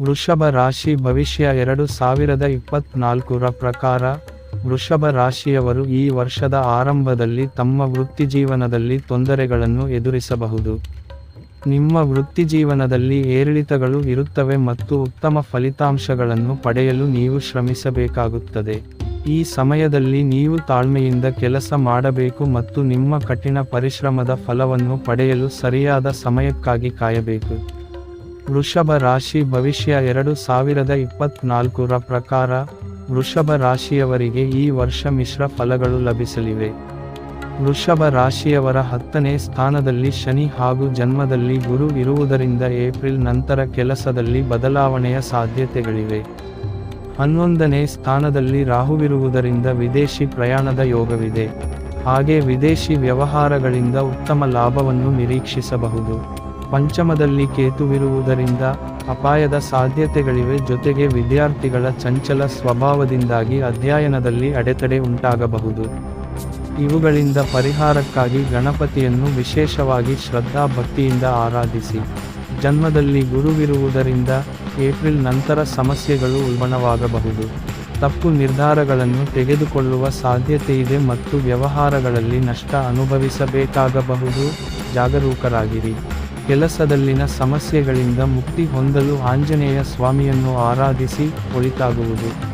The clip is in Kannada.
ವೃಷಭ ರಾಶಿ ಭವಿಷ್ಯ ಎರಡು ಸಾವಿರದ ಇಪ್ಪತ್ನಾಲ್ಕರ ಪ್ರಕಾರ, ವೃಷಭ ರಾಶಿಯವರು ಈ ವರ್ಷದ ಆರಂಭದಲ್ಲಿ ತಮ್ಮ ವೃತ್ತಿಜೀವನದಲ್ಲಿ ತೊಂದರೆಗಳನ್ನು ಎದುರಿಸಬಹುದು. ನಿಮ್ಮ ವೃತ್ತಿಜೀವನದಲ್ಲಿ ಏರಿಳಿತಗಳು ಇರುತ್ತವೆ ಮತ್ತು ಉತ್ತಮ ಫಲಿತಾಂಶಗಳನ್ನು ಪಡೆಯಲು ನೀವು ಶ್ರಮಿಸಬೇಕಾಗುತ್ತದೆ. ಈ ಸಮಯದಲ್ಲಿ ನೀವು ತಾಳ್ಮೆಯಿಂದ ಕೆಲಸ ಮಾಡಬೇಕು ಮತ್ತು ನಿಮ್ಮ ಕಠಿಣ ಪರಿಶ್ರಮದ ಫಲವನ್ನು ಪಡೆಯಲು ಸರಿಯಾದ ಸಮಯಕ್ಕಾಗಿ ಕಾಯಬೇಕು. ವೃಷಭ ರಾಶಿ ಭವಿಷ್ಯ ಎರಡು ಸಾವಿರದ ಇಪ್ಪತ್ನಾಲ್ಕರ ಪ್ರಕಾರ, ವೃಷಭ ರಾಶಿಯವರಿಗೆ ಈ ವರ್ಷ ಮಿಶ್ರ ಫಲಗಳು ಲಭಿಸಲಿವೆ. ವೃಷಭ ರಾಶಿಯವರ ಹತ್ತನೇ ಸ್ಥಾನದಲ್ಲಿ ಶನಿ ಹಾಗೂ ಜನ್ಮದಲ್ಲಿ ಗುರು ಇರುವುದರಿಂದ ಏಪ್ರಿಲ್ ನಂತರ ಕೆಲಸದಲ್ಲಿ ಬದಲಾವಣೆಯ ಸಾಧ್ಯತೆಗಳಿವೆ. ಹನ್ನೊಂದನೇ ಸ್ಥಾನದಲ್ಲಿ ರಾಹುವಿರುವುದರಿಂದ ವಿದೇಶಿ ಪ್ರಯಾಣದ ಯೋಗವಿದೆ. ಹಾಗೆ ವಿದೇಶಿ ವ್ಯವಹಾರಗಳಿಂದ ಉತ್ತಮ ಲಾಭವನ್ನು ನಿರೀಕ್ಷಿಸಬಹುದು. ಪಂಚಮದಲ್ಲಿ ಕೇತುವಿರುವುದರಿಂದ ಅಪಾಯದ ಸಾಧ್ಯತೆಗಳಿವೆ ಜೊತೆಗೆ ವಿದ್ಯಾರ್ಥಿಗಳ ಚಂಚಲ ಸ್ವಭಾವದಿಂದಾಗಿ ಅಧ್ಯಯನದಲ್ಲಿ ಅಡೆತಡೆ ಉಂಟಾಗಬಹುದು. ಇವುಗಳಿಂದ ಪರಿಹಾರಕ್ಕಾಗಿ ಗಣಪತಿಯನ್ನು ವಿಶೇಷವಾಗಿ ಶ್ರದ್ಧಾ ಭಕ್ತಿಯಿಂದ ಆರಾಧಿಸಿ. ಜನ್ಮದಲ್ಲಿ ಗುರುವಿರುವುದರಿಂದ ಏಪ್ರಿಲ್ ನಂತರ ಸಮಸ್ಯೆಗಳು ಉಲ್ಬಣವಾಗಬಹುದು. ತಪ್ಪು ನಿರ್ಧಾರಗಳನ್ನು ತೆಗೆದುಕೊಳ್ಳುವ ಸಾಧ್ಯತೆಯಿದೆ ಮತ್ತು ವ್ಯವಹಾರಗಳಲ್ಲಿ ನಷ್ಟ ಅನುಭವಿಸಬೇಕಾಗಬಹುದು. ಜಾಗರೂಕರಾಗಿರಿ. ಕೆಲಸದಲ್ಲಿನ ಸಮಸ್ಯೆಗಳಿಂದ ಮುಕ್ತಿ ಹೊಂದಲು ಆಂಜನೇಯ ಸ್ವಾಮಿಯನ್ನು ಆರಾಧಿಸಿ ಒಳಿತಾಗುವುದು.